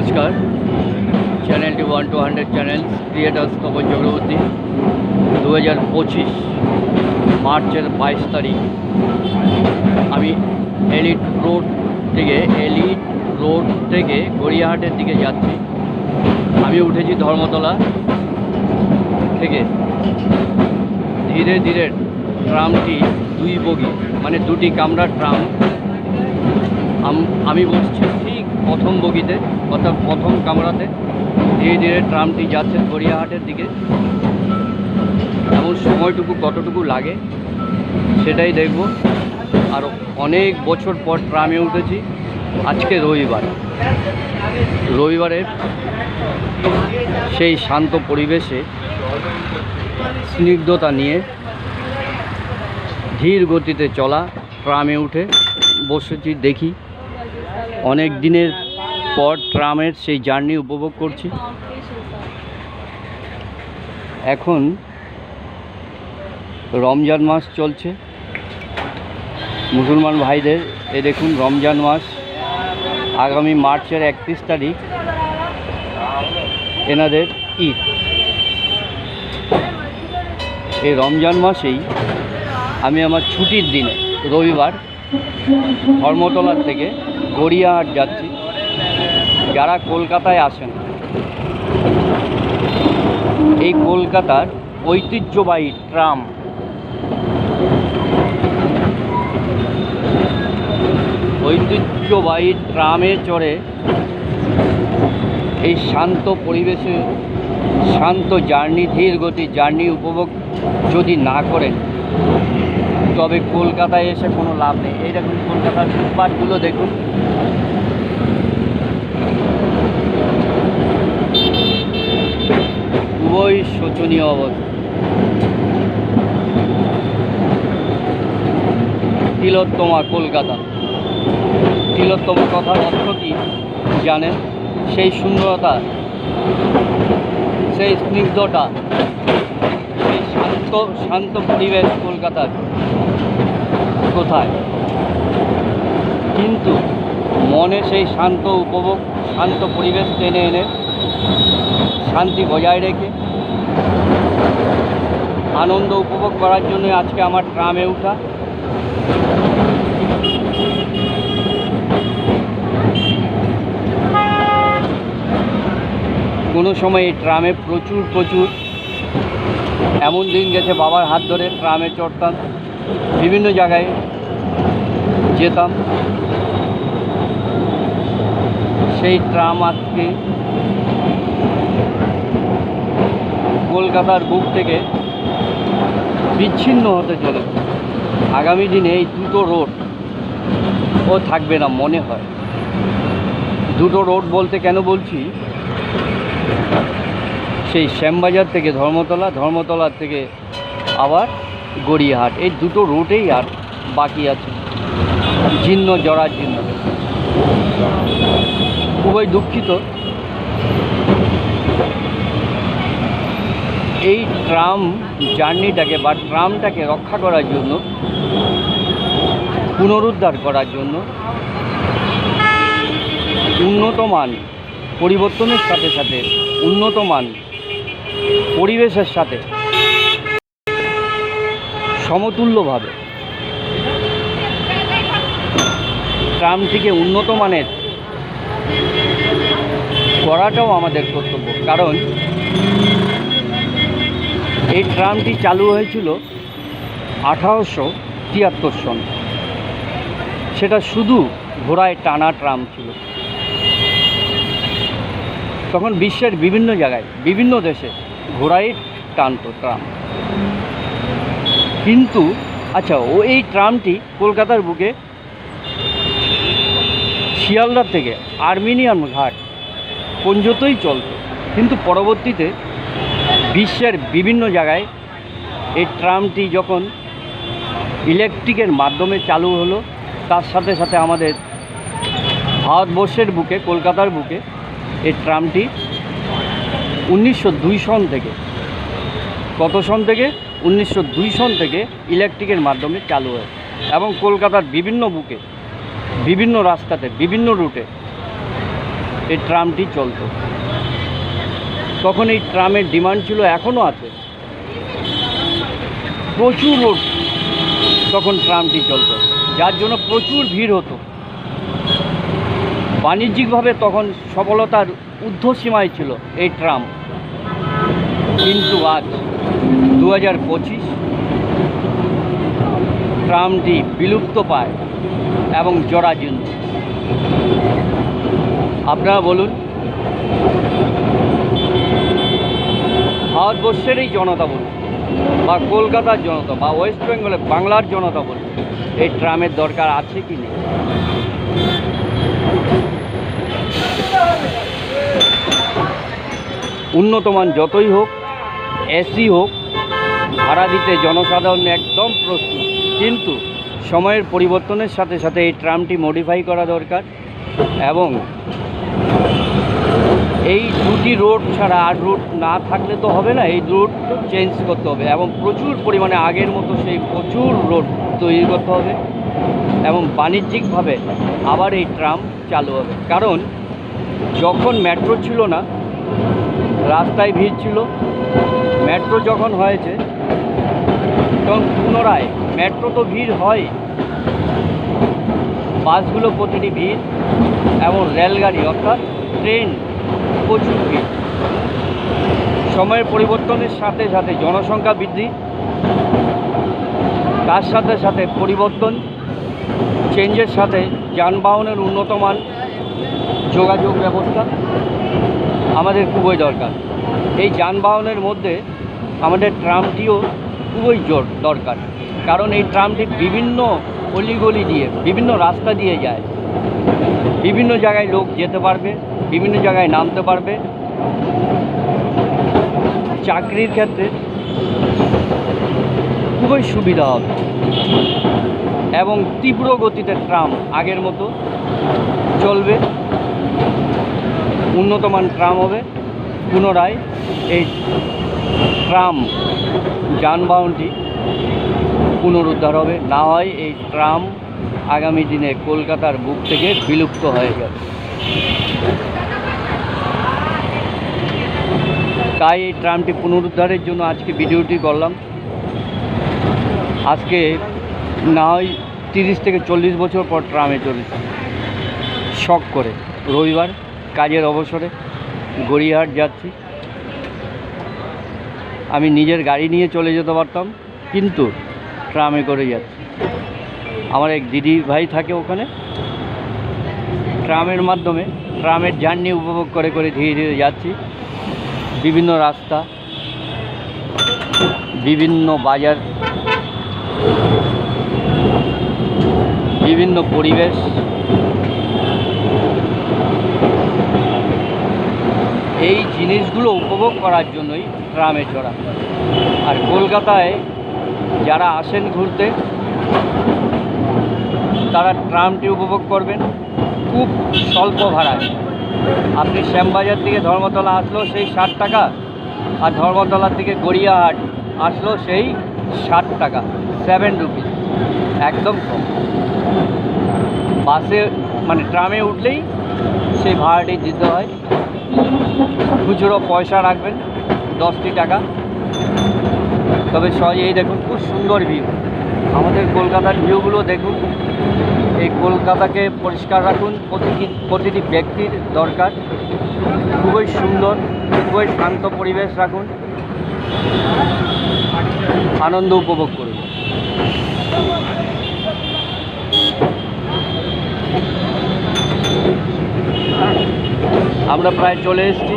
নমস্কার। চ্যানেলটি one two hundred channel creators Tapan Chakraborty দু হাজার পঁচিশ, মার্চের বাইশ তারিখ। আমি এলিট রোড থেকে এলিট রোড থেকে গড়িয়াহাটের দিকে যাচ্ছি। আমি উঠেছি ধর্মতলা থেকে। ধীরে ধীরে ট্রামটি দুই বগি মানে দুটি কামরার ট্রাম। আমি বসছি। প্রথম বগিতে, অর্থাৎ প্রথম কামরাতে ধীরে ধীরে ট্রামটি যাচ্ছে গড়িয়াহাটের দিকে। এমন সময়টুকু কতটুকু লাগে, সেটাই দেখব। আর অনেক বছর পর ট্রামে উঠেছি, আজকে রবিবার। রবিবারের সেই শান্ত পরিবেশে স্নিগ্ধতা নিয়ে ধীর গতিতে চলা, ট্রামে উঠে বসেছি দেখি। অনেক দিনের পর ট্রামের সেই জার্নি উপভোগ করছি। এখন রমজান মাস চলছে। মুসলমান ভাইদের, এ দেখুন রমজান মাস। আগামী মার্চের একত্রিশ তারিখ, এনাদের ঈদ। এই রমজান মাসেই আমি আমার ছুটির দিনে, রবিবার, ধর্মতলার থেকে গড়িয়াহাট যাচ্ছি। যারা কলকাতায় আসেন, এই কলকাতার ঐতিহ্যবাহী ট্রাম ঐতিহ্যবাহী ট্রামে চড়ে এই শান্ত পরিবেশে, শান্ত জার্নি, ধীর গতি জার্নি উপভোগ যদি না করেন, তবে কলকাতায় এসে কোনো লাভ নেই। এই দেখুন কলকাতার ফুটপাথগুলো দেখুন। শোচনীয় অবস্থা। তিলোত্তমা কলকাতা। তিলোত্তমা কথার অর্থ কি জানেন? সেই সুন্দরতা, সেই স্নিগ্ধতা, সেই শান্ত শান্ত পরিবেশ কলকাতার কোথায়? কিন্তু মনে সেই শান্ত উপভোগ, শান্ত পরিবেশ টেনে এনে শান্তি বজায় রেখে আনন্দ উপভোগ করার জন্য আজকে আমার ট্রামে ওঠা কোনো সময় এই ট্রামে প্রচুর প্রচুর। এমন দিন গেছে বাবার হাত ধরে ট্রামে চড়তাম। বিভিন্ন জায়গায় যেতাম। সেই ট্রাম আজকে কলকাতার বুক থেকে বিচ্ছিন্ন হতে চলেছে আগামী দিনে এই দুটো রোড ও থাকবে না মনে হয়। দুটো রোড বলতে কেন বলছি? সেই শ্যামবাজার থেকে ধর্মতলা ধর্মতলার থেকে আবার গড়িয়াহাট। এই দুটো রুটেই আর বাকি আছে। জীর্ণ জরার জন্য খুবই দুঃখিত। এই ট্রাম জার্নিটাকে বা ট্রামটাকে রক্ষা করার জন্য, পুনরুদ্ধার করার জন্য উন্নত মান, পরিবর্তনের সাথে সাথে উন্নত মান, পরিবেশের সাথে সমতুল্যভাবে ট্রামটিকে উন্নত মানের করাটাও আমাদের কর্তব্য। কারণ এই ট্রামটি চালু হয়েছিল আঠারোশো তিয়াত্তর সন। সেটা শুধু ঘোড়ায় টানা ট্রাম ছিল। তখন বিশ্বের বিভিন্ন জায়গায়, বিভিন্ন দেশে ঘোড়ায় টানত ট্রাম। কিন্তু আচ্ছা ও এই ট্রামটি কলকাতার বুকে শিয়ালদার থেকে আর্মেনিয়ান ঘাট পর্যন্তই চলত। কিন্তু পরবর্তীতে বিশ্বের বিভিন্ন জায়গায় এই ট্রামটি যখন ইলেকট্রিকের মাধ্যমে চালু হলো, তার সাথে সাথে আমাদের ভারতবর্ষের বুকে, কলকাতার বুকে এই ট্রামটি উনিশশো দুই সন থেকে, কত সন থেকে? উনিশশো দুই সন থেকে ইলেকট্রিকের মাধ্যমে চালু হয় এবং কলকাতার বিভিন্ন বুকে, বিভিন্ন রাস্তাতে, বিভিন্ন রুটে এই ট্রামটি চলতো। তখন এই ট্রামের ডিমান্ড ছিল, এখনও আছে। প্রচুর রোড তখন ট্রামটি চলতো, যার জন্য প্রচুর ভিড় হতো। বাণিজ্যিকভাবে তখন সফলতার ঊর্ধ্বসীমায় ছিল এই ট্রাম। কিন্তু আজ দু হাজার পঁচিশ ট্রামটি বিলুপ্ত পায় এবং জরাজীর্ণ। আপনারা বলুন ভারতবর্ষের এই জনতা বলুন, বা কলকাতার জনতা, বা ওয়েস্ট বেঙ্গলে বাংলার জনতা বলুন, এই ট্রামের দরকার আছে কি নেই? উন্নতমান যতই হোক এসি হোক ভাড়া দিতে জনসাধারণ একদম প্রস্তুত। কিন্তু সময়ের পরিবর্তনের সাথে সাথে এই ট্রামটি মডিফাই করা দরকার এবং এই দুটি রোড ছাড়া আর রুট না থাকলে তো হবে না, এই রুট চেঞ্জ করতে হবে এবং প্রচুর পরিমাণে আগের মতো সেই প্রচুর রোড তৈরি করতে হবে এবং বাণিজ্যিকভাবে আবার এই ট্রাম চালু হবে। কারণ যখন মেট্রো ছিল না, রাস্তায় ভিড় ছিল মেট্রো যখন হয়েছে, তখন পুনরায় মেট্রো তো ভিড় হয়, বাসগুলো প্রতিটি ভিড় এবং রেলগাড়ি অর্থাৎ ট্রেন ভিড় সময়ের পরিবর্তনের সাথে সাথে জনসংখ্যা বৃদ্ধি, তার সাথে সাথে পরিবর্তন চেঞ্জের সাথে যানবাহনের উন্নতমান যোগাযোগ ব্যবস্থা আমাদের খুবই দরকার। এই যানবাহনের মধ্যে আমাদের ট্রামটিও খুবই জোর দরকার। কারণ এই ট্রামটি বিভিন্ন অলিগলি দিয়ে, বিভিন্ন রাস্তা দিয়ে যায়। বিভিন্ন জায়গায় লোক যেতে পারবে। বিভিন্ন জায়গায় নামতে পারবে। চাকরির ক্ষেত্রে খুবই সুবিধা হবে। এবং তীব্র গতিতে ট্রাম আগের মতো চলবে। উন্নতমান ট্রাম হবে। পুনরায় এই ট্রাম যানবাহনটি পুনরুদ্ধার হবে। না হয় এই ট্রাম আগামী দিনে কলকাতার বুক থেকে বিলুপ্ত হয়ে যাবে। তাই এই ট্রামটি পুনরুদ্ধারের জন্য আজকে ভিডিওটি করলাম। আজকে না হয় তিরিশ থেকে চল্লিশ বছর পর ট্রামে চলেছে। শখ করে। রবিবার কাজের অবসরে গড়িয়াহাট যাচ্ছি। আমি নিজের গাড়ি নিয়ে চলে যেতে পারতাম, কিন্তু ট্রামে করে যাচ্ছি। আমার এক দিদি ভাই থাকে ওখানে। ট্রামের মাধ্যমে, ট্রামের জার্নি উপভোগ করে করে ধীরে ধীরে যাচ্ছি। বিভিন্ন রাস্তা, বিভিন্ন বাজার, বিভিন্ন পরিবেশ, এই জিনিসগুলো উপভোগ করার জন্যই ট্রামে চড়া। আর কলকাতায় যারা আসেন ঘুরতে, তারা ট্রামটি উপভোগ করবেন, খুব স্বল্প ভাড়ায়। আপনি শ্যামবাজার থেকে ধর্মতলা আসলেও সেই ষাট টাকা। আর ধর্মতলার থেকে গড়িয়াহাট আসলো, সেই ষাট টাকা সেভেন রুপিস একদম কম। বাসে মানে ট্রামে উঠলেই সেই ভাড়াটি দিতে হয়। খুচরো পয়সা রাখবেন, দশটি টাকা। তবে সহজে এই দেখুন, খুব সুন্দর ভিউ আমাদের কলকাতার ভিউগুলো দেখুন। এই কলকাতাকে পরিষ্কার রাখুন। প্রতিটি প্রতিটি ব্যক্তির দরকার। খুবই সুন্দর, খুবই শান্ত পরিবেশ রাখুন। আনন্দ উপভোগ করুন। আমরা প্রায় চলে এসেছি।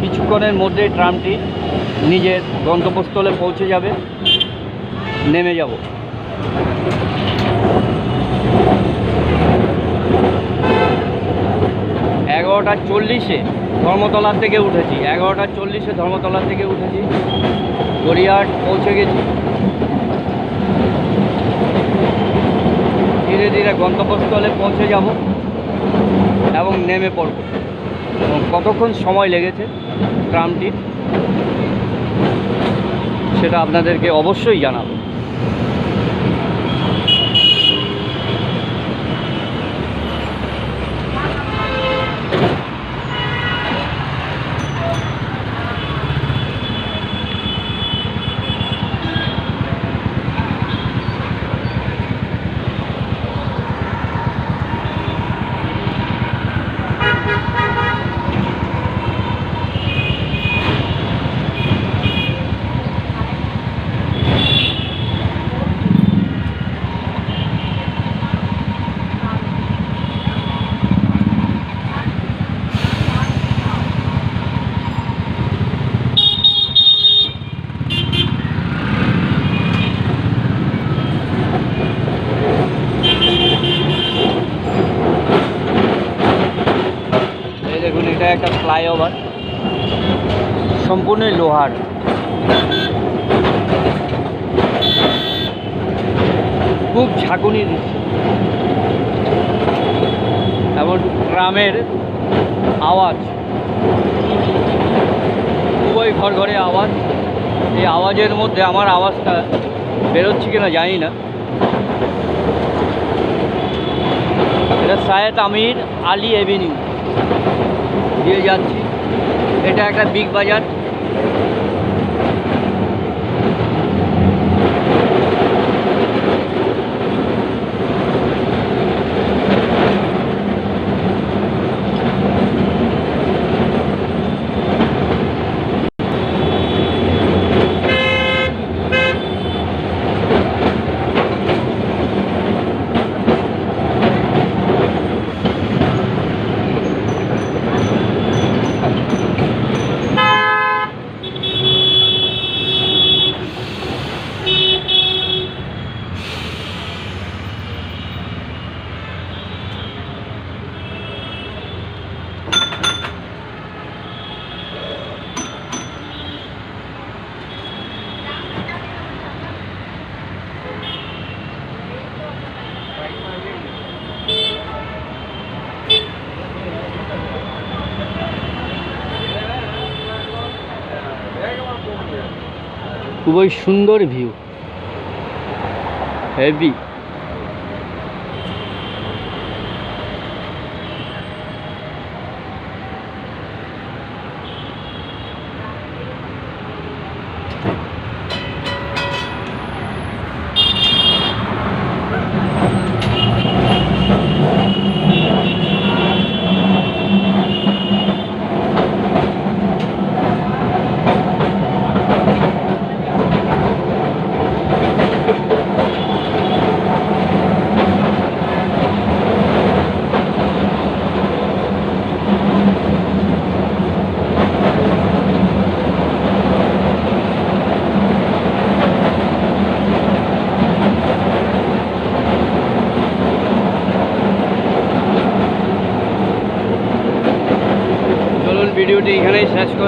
কিছুক্ষণের মধ্যেই ট্রামটি নিজের গন্তব্যস্থলে পৌঁছে যাবে, নেমে যাব। এগারোটা চল্লিশে ধর্মতলা থেকে উঠেছি, এগারোটা চল্লিশে ধর্মতলা থেকে উঠেছি, গড়িয়াহাট পৌঁছে গেছি। ধীরে ধীরে গন্তব্যস্থলে পৌঁছে যাব এবং নেমে পড়ব। এবং কতক্ষণ সময় লেগেছে ট্রামটির সেটা আপনাদেরকে অবশ্যই জানাব। ফ্লাইওভার। সম্পূর্ণই লোহার। খুব ঝাঁকুনি দিচ্ছে। এবং ট্রামের আওয়াজ। খুবই ঘর ঘরে আওয়াজ। এই আওয়াজের মধ্যে আমার আওয়াজটা বেরোচ্ছে কিনা জানি না। এটা সায়েদ আমির আলী এভিনিউ। দিয়ে যাচ্ছি। এটা একটা বিগ বাজার। খুবই সুন্দর ভিউ হেভি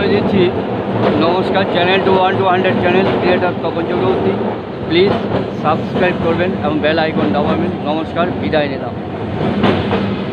করে দিচ্ছি নমস্কার channel two one two hundred channel creator Tapan Chakraborty. Please subscribe করবেন এবং বেল আইকন দাবাবেন। নমস্কার, বিদায় নিলাম।